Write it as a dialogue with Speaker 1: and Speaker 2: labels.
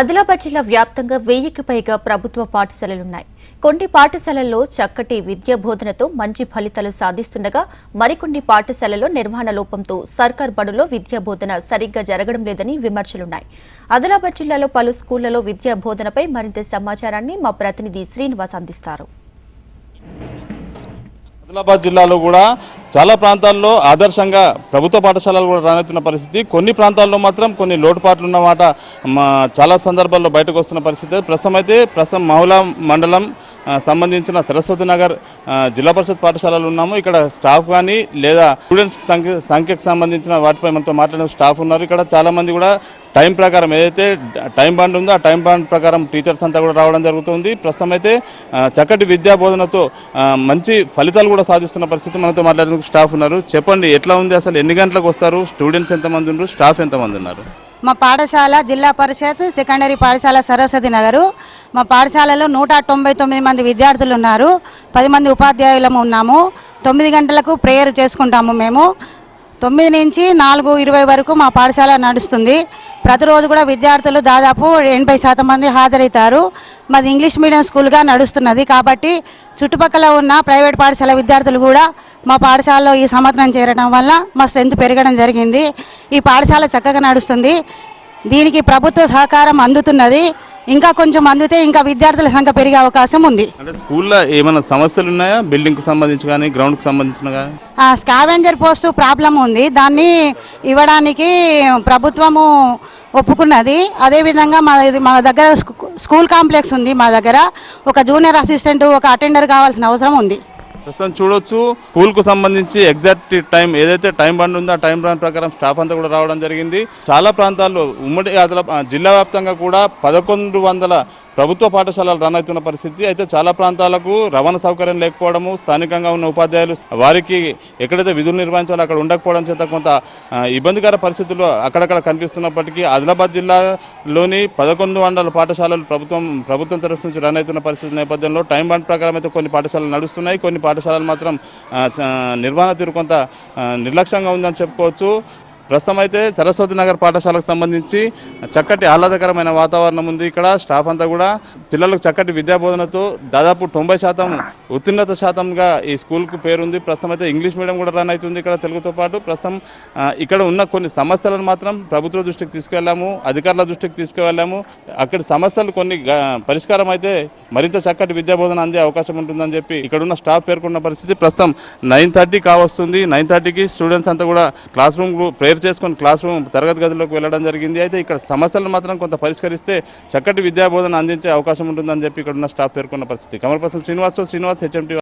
Speaker 1: ఆదిలాబాద్ జిల్లా వ్యాప్తంగా వెయ్యికి పైగా ప్రభుత్వ పాఠశాలలున్నాయి. కొన్ని పాఠశాలల్లో చక్కటి విద్యా బోధనతో మంచి ఫలితాలు సాధిస్తుండగా మరికొన్ని పాఠశాలల్లో నిర్వహణ లోపంతో సర్కార్ బడులో విద్యా బోధన సరిగ్గా జరగడం లేదని విమర్శలున్నాయి. ఆదిలాబాద్ జిల్లాలో పలు స్కూళ్ళలో విద్యా బోధనపై మరింత సమాచారాన్ని మా ప్రతినిధి శ్రీనివాస్ అందిస్తారు.
Speaker 2: ఆదిలాబాద్ జిల్లాలో కూడా చాలా ప్రాంతాల్లో ఆదర్శంగా ప్రభుత్వ పాఠశాలలు కూడా రానెత్తున్న పరిస్థితి. కొన్ని ప్రాంతాల్లో మాత్రం కొన్ని లోటుపాట్లు ఉన్నమాట. మా చాలా సందర్భాల్లో బయటకు వస్తున్న పరిస్థితి. ప్రస్తుతం అయితే ప్రస్తుతం మహులా మండలం సంబంధించిన సరస్వతి నగర్ జిల్లా పరిషత్ పాఠశాలలు ఉన్నాము. ఇక్కడ స్టాఫ్ కానీ లేదా స్టూడెంట్స్ సంఖ్య సంఖ్యకు సంబంధించిన వాటిపై మనతో మాట్లాడిన స్టాఫ్ ఉన్నారు. ఇక్కడ చాలామంది కూడా టైం ప్రకారం ఏదైతే టైం బాండ్ ఉందో ఆ టైం బాండ్ ప్రకారం టీచర్స్ అంతా కూడా రావడం జరుగుతుంది. ప్రస్తుతం అయితే చక్కటి విద్యా బోధనతో మంచి ఫలితాలు కూడా సాధిస్తున్న పరిస్థితి మనతో మాట్లాడేందుకు స్టాఫ్ ఉన్నారు. చెప్పండి ఎట్లా ఉంది? అసలు ఎన్ని గంటలకు వస్తారు? స్టూడెంట్స్ ఎంతమంది ఉన్నారు? స్టాఫ్ ఎంతమంది ఉన్నారు?
Speaker 3: మా పాఠశాల జిల్లా పరిషత్ సెకండరీ పాఠశాల సరస్వతి నగరు. మా పాఠశాలలో నూట తొంభై తొమ్మిది మంది విద్యార్థులు ఉన్నారు. పది మంది ఉపాధ్యాయులము ఉన్నాము. తొమ్మిది గంటలకు ప్రేయర్ చేసుకుంటాము మేము. తొమ్మిది నుంచి నాలుగు ఇరవై వరకు మా పాఠశాల నడుస్తుంది. ప్రతిరోజు కూడా విద్యార్థులు దాదాపు ఎనభై శాతం మంది హాజరవుతారు. మాది ఇంగ్లీష్ మీడియం స్కూల్గా నడుస్తున్నది కాబట్టి చుట్టుపక్కల ఉన్న ప్రైవేట్ పాఠశాల విద్యార్థులు కూడా మా పాఠశాలలో ఈ సంవత్సరం చేరడం వల్ల మా స్ట్రెంత్ పెరగడం జరిగింది. ఈ పాఠశాల చక్కగా నడుస్తుంది. దీనికి ప్రభుత్వ సహకారం అందుతున్నది. ఇంకా కొంచెం అందితే ఇంకా విద్యార్థుల సంఖ్య పెరిగే అవకాశం ఉంది.
Speaker 2: అంటే స్కూల్లో ఏమైనా సమస్యలు ఉన్నాయా? బిల్డింగ్కి సంబంధించి కానీ గ్రౌండ్కి సంబంధించిన కానీ?
Speaker 3: ఆ స్కావెంజర్ పోస్టు ప్రాబ్లం ఉంది. దాన్ని ఇవ్వడానికి ప్రభుత్వము ఒప్పుకున్నది. అదేవిధంగా మా ఇది మా దగ్గర స్కూ- స్కూల్ కాంప్లెక్స్ ఉంది మా దగ్గర. ఒక జూనియర్ అసిస్టెంట్ ఒక అటెండర్ కావాల్సిన అవసరం ఉంది.
Speaker 2: ప్రస్తుతం చూడొచ్చు. స్కూల్కు సంబంధించి ఎగ్జాక్ట్ టైం ఏదైతే టైం బండ్ ఉందో ఆ టైం బండ్ ప్రకారం స్టాఫ్ అంతా కూడా రావడం జరిగింది. చాలా ప్రాంతాల్లో ఉమ్మడి జిల్లా వ్యాప్తంగా కూడా పదకొండు వందల ప్రభుత్వ పాఠశాలలు రన్ అవుతున్న పరిస్థితి. అయితే చాలా ప్రాంతాలకు రవాణా సౌకర్యం లేకపోవడము స్థానికంగా ఉన్న ఉపాధ్యాయులు వారికి ఎక్కడైతే విధులు నిర్వహించాలో అక్కడ ఉండకపోవడం చేత కొంత ఇబ్బందికర పరిస్థితులు అక్కడక్కడ కనిపిస్తున్నప్పటికీ ఆదిలాబాద్ జిల్లాలోని పదకొండు వందల పాఠశాలలు ప్రభుత్వం ప్రభుత్వం తరఫు నుంచి రన్ అవుతున్న పరిస్థితి నేపథ్యంలో టైం బాండ్ ప్రకారం అయితే కొన్ని పాఠశాలలు నడుస్తున్నాయి. కొన్ని పాఠశాలలు మాత్రం నిర్వహణ తీరు కొంత నిర్లక్ష్యంగా ఉందని చెప్పుకోవచ్చు. ప్రస్తుతం అయితే సరస్వతి నగర్ పాఠశాలకు సంబంధించి చక్కటి ఆహ్లాదకరమైన వాతావరణం ఉంది ఇక్కడ. స్టాఫ్ అంతా కూడా పిల్లలకు చక్కటి విద్యా బోధనతో దాదాపు తొంభై శాతం ఉత్తీర్ణత శాతంగా ఈ స్కూల్కు పేరుంది. ప్రస్తుతం అయితే ఇంగ్లీష్ మీడియం కూడా రన్ అవుతుంది ఇక్కడ తెలుగుతో పాటు. ప్రస్తుతం ఇక్కడ ఉన్న కొన్ని సమస్యలను మాత్రం ప్రభుత్వ దృష్టికి తీసుకువెళ్ళాము అధికారుల దృష్టికి తీసుకువెళ్ళాము. అక్కడ సమస్యలు కొన్ని పరిష్కారం అయితే మరింత చక్కటి విద్యా బోధన అందే అవకాశం ఉంటుందని చెప్పి ఇక్కడ ఉన్న స్టాఫ్ పేర్కొన్న పరిస్థితి ప్రస్తుతం నైన్ థర్టీ కావస్తుంది. నైన్ థర్టీకి స్టూడెంట్స్ అంతా కూడా క్లాస్ రూమ్ ప్రేయర్ చేసుకొని క్లాస్ రూమ్ తరగతి గదిలోకి వెళ్ళడం జరిగింది. అయితే ఇక్కడ సమస్యలను మాత్రం కొంత పరిష్కరిస్తే చక్కటి విద్యాబోధన అందించే అవకాశం ఉంటుందని చెప్పి ఇక్కడ ఉన్న స్టాఫ్ పేర్కొన్న పరిస్థితి. కమల్ పర్సన్ శ్రీనివాస్ శ్రీనివాస్ హెచ్ఎంటీ